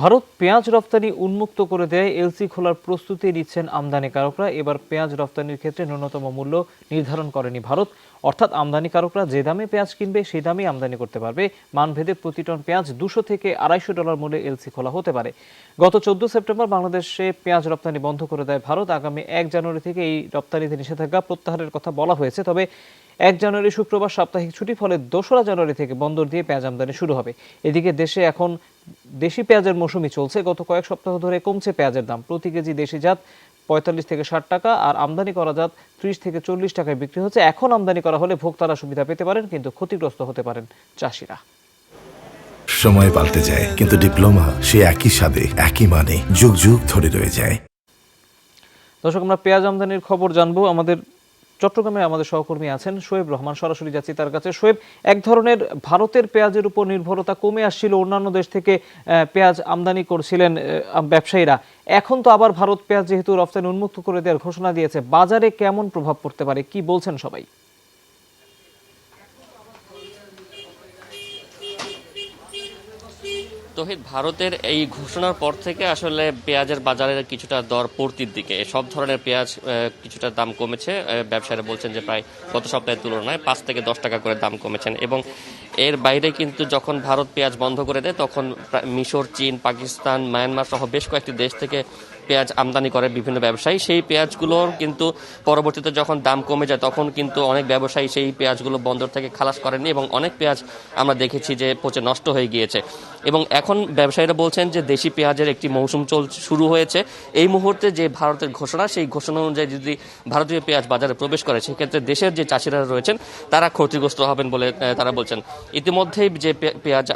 ভারত পেঁয়াজ রপ্তানি উন্মুক্ত করে দেয়, এলসি খোলার প্রস্তুতি নিচ্ছেন আমদানিকারকরা এবার পেঁয়াজ রপ্তানির ক্ষেত্রে ন্যূনতম মূল্য নির্ধারণ করেনি ভারত। অর্থাৎ আমদানিকারকরা যে দামে পেঁয়াজ কিনবে সেই দামেই আমদানি করতে পারবে। মানভেদে প্রতি টন পেঁয়াজ দুশো থেকে আড়াইশো ডলার মূল্যে এলসি খোলা হতে পারে। গত চোদ্দ সেপ্টেম্বর বাংলাদেশে পেঁয়াজ রপ্তানি বন্ধ করে দেয় ভারত। আগামী এক জানুয়ারি থেকে এই রপ্তানিতে নিষেধাজ্ঞা প্রত্যাহারের কথা বলা হয়েছে। তবে এক জানুয়ারি শুক্রবার সাপ্তাহিক ছুটি ফলে দোসরা জানুয়ারি থেকে বন্দর দিয়ে পেঁয়াজ আমদানি শুরু হবে। এদিকে দেশে এখন দেশি পেঁয়াজের মৌসুমি চলছে। গত কয়েক সপ্তাহ ধরে কমছে পেঁয়াজের দাম। প্রতি কেজি দেশি জাত পঁয়তাল্লিশ থেকে ষাট টাকা আর আমদানি করা জাত ত্রিশ থেকে চল্লিশ টাকায় বিক্রি হচ্ছে। এখন আমদানি করা হলে ভোক্তারা সুবিধা পেতে পারেন কিন্তু ক্ষতিগ্রস্ত হতে পারেন চাষিরা। সময় পাল্টে যায় কিন্তু ডিপ্লোমা সে একই স্বাদে একই মানে যুগ যুগ ধরে রয়ে যায়। দর্শক আমরা পেঁয়াজ আমদানির খবর জানব। আমাদের চট্টগ্রামে আমাদের সহকর্মী আছেন শোয়েব রহমান। সরাসরি যাচ্ছি তার কাছে। শোয়েব, এক ধরনের ভারতের পেঁয়াজের উপর নির্ভরতা কমে আসছিল। অন্যান্য দেশ থেকে পেঁয়াজ আমদানি করছিলেন ব্যবসায়ীরা। এখন তো আবার ভারত পেঁয়াজ যেহেতু রফতানি উন্মুক্ত করে দেওয়ার ঘোষণা দিয়েছে, বাজারে কেমন প্রভাব পড়তে পারে? কি বলছেন সবাই? তহিদ, ভারতের এই ঘোষণার পর থেকে আসলে পেঁয়াজের বাজারের কিছুটা দর পড়তির দিকে। সব ধরনের পেঁয়াজ কিছুটা দাম কমেছে। ব্যবসায়ীরা বলছেন যে প্রায় গত সপ্তাহের তুলনায় পাঁচ থেকে দশ টাকা করে দাম কমেছেন এবং এর বাইরে কিন্তু যখন ভারত পেঁয়াজ বন্ধ করে দেয়, তখন মিশর, চীন, পাকিস্তান, মায়ানমার সহ বেশ কয়েকটি দেশ থেকে পেঁয়াজ আমদানি করে বিভিন্ন ব্যবসায়ী। সেই পেঁয়াজগুলোর কিন্তু পরবর্তীতে যখন দাম কমে যায়, তখন কিন্তু অনেক ব্যবসায়ী সেই পেঁয়াজগুলো বন্দর থেকে খালাস করেনি এবং অনেক পেঁয়াজ আমরা দেখেছি যে পচে নষ্ট হয়ে গিয়েছে। এবং এখন ব্যবসায়ীরা বলছেন যে দেশি পেঁয়াজের একটি মৌসুম চল শুরু হয়েছে। এই মুহূর্তে যে ভারতের ঘোষণা, সেই ঘোষণা অনুযায়ী যদি ভারতীয় পেঁয়াজ বাজারে প্রবেশ করে, সেক্ষেত্রে দেশের যে চাষিরা রয়েছেন, তারা ক্ষতিগ্রস্ত হবেন বলে তারা বলছেন। ইতিমধ্যেই যে পেঁয়াজ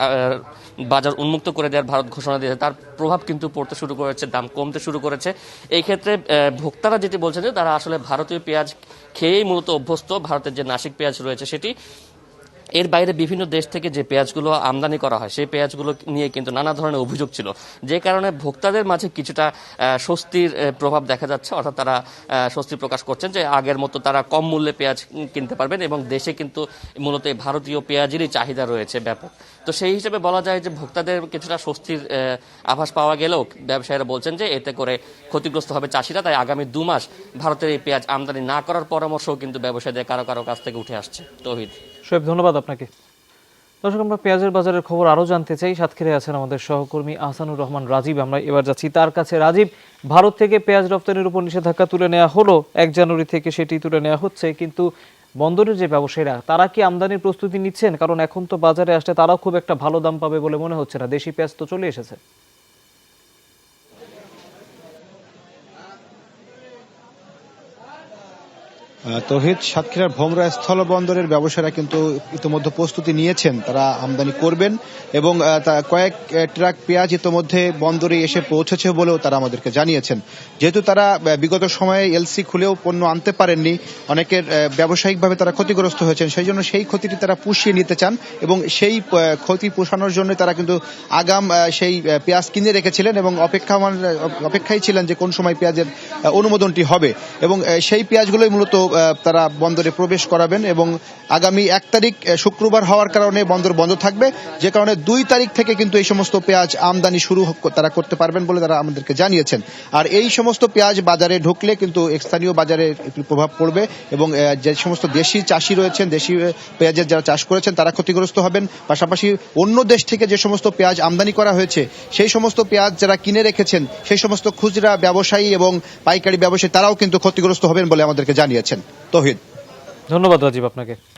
বাজার উন্মুক্ত করে দেওয়ার ভারত ঘোষণা দিয়েছে, তার প্রভাব কিন্তু পড়তে শুরু করেছে, দাম কমতে শুরু করেছে। এই ক্ষেত্রে ভোক্তারা যেটি বলছেন যে তারা আসলে ভারতীয় পেঁয়াজ খেয়েই মূলত অভ্যস্ত। ভারতের যে নাসিক পেঁয়াজ রয়েছে সেটি এর বাইরে বিভিন্ন দেশ থেকে যে পেঁয়াজগুলো আমদানি করা হয়, সেই পেঁয়াজগুলো নিয়ে কিন্তু নানা ধরনের অভিযোগ ছিল। যে কারণে ভোক্তাদের মাঝে কিছুটা স্বস্তির প্রভাব দেখা যাচ্ছে। অর্থাৎ তারা স্বস্তি প্রকাশ করছেন যে আগের মতো তারা কম মূল্যে পেঁয়াজ কিনতে পারবেন এবং দেশে কিন্তু মূলত ভারতীয় পেঁয়াজেরই চাহিদা রয়েছে ব্যাপক। তো সেই হিসেবে বলা যায় যে ভোক্তাদের কিছুটা স্বস্তির আভাস পাওয়া গেলেও ব্যবসায়ীরা বলছেন যে এতে করে ক্ষতিগ্রস্ত হবে চাষিরা। তাই আগামী দু মাস ভারতের এই পেঁয়াজ আমদানি না করার পরামর্শও কিন্তু ব্যবসায়ীদের কারও কারও কাছ থেকে উঠে আসছে। তৌহিদ। শোয়েব, ধন্যবাদ আপনাকে। দর্শক, আমরা পেঁয়াজের বাজারের খবর আরও জানতে চাই। সাতক্ষীরায় আছেন আমাদের সহকর্মী আহসানুর রহমান রাজীব। আমরা এবার যাচ্ছি তার কাছে। রাজীব, ভারত থেকে পেঁয়াজ রপ্তানির উপর নিষেধাজ্ঞা তুলে নেওয়া হলো। এক জানুয়ারি থেকে সেটি তুলে নেওয়া হচ্ছে। কিন্তু বন্দরের যে ব্যবসায়ীরা, তারা কি আমদানির প্রস্তুতি নিচ্ছেন? কারণ এখন তো বাজারে আসলে তারাও খুব একটা ভালো দাম পাবে বলে মনে হচ্ছে না। দেশি পেঁয়াজ তো চলে এসেছে। তহিদ, সাতক্ষীরার ভোমরা স্থল বন্দরের ব্যবসায়ীরা কিন্তু ইতিমধ্যে প্রস্তুতি নিয়েছেন। তারা আমদানি করবেন এবং কয়েক ট্রাক পেঁয়াজ ইতিমধ্যে বন্দরে এসে পৌঁছেছে বলেও তারা আমাদেরকে জানিয়েছেন। যেহেতু তারা বিগত সময়ে এলসি খুলেও পণ্য আনতে পারেননি, অনেকের ব্যবসায়িকভাবে তারা ক্ষতিগ্রস্ত হয়েছেন, সেই জন্য সেই ক্ষতিটি তারা পুষিয়ে নিতে চান এবং সেই ক্ষতি পোষানোর জন্য তারা কিন্তু আগাম সেই পেঁয়াজ কিনে রেখেছিলেন এবং অপেক্ষা অপেক্ষায় ছিলেন যে কোন সময় পেঁয়াজের অনুমোদনটি হবে। এবং সেই পেঁয়াজগুলোই মূলত তারা বন্দরে প্রবেশ করাবেন এবং আগামী এক তারিখ শুক্রবার হওয়ার কারণে বন্দর বন্ধ থাকবে। যে কারণে দুই তারিখ থেকে কিন্তু এই সমস্ত পেঁয়াজ আমদানি শুরু তারা করতে পারবেন বলে তারা আমাদেরকে জানিয়েছেন। আর এই সমস্ত পেঁয়াজ বাজারে ঢুকলে কিন্তু স্থানীয় বাজারে প্রভাব পড়বে এবং যে সমস্ত দেশি চাষি রয়েছেন, দেশি পেঁয়াজের যারা চাষ করেছেন, তারা ক্ষতিগ্রস্ত হবেন। পাশাপাশি অন্য দেশ থেকে যে সমস্ত পেঁয়াজ আমদানি করা হয়েছে, সেই সমস্ত পেঁয়াজ যারা কিনে রেখেছেন, সেই সমস্ত খুচরা ব্যবসায়ী এবং পাইকারি ব্যবসায়ী, তারাও কিন্তু ক্ষতিগ্রস্ত হবেন বলে আমাদেরকে জানিয়েছেন। তহিদ। ধন্যবাদ রাজীব আপনাকে।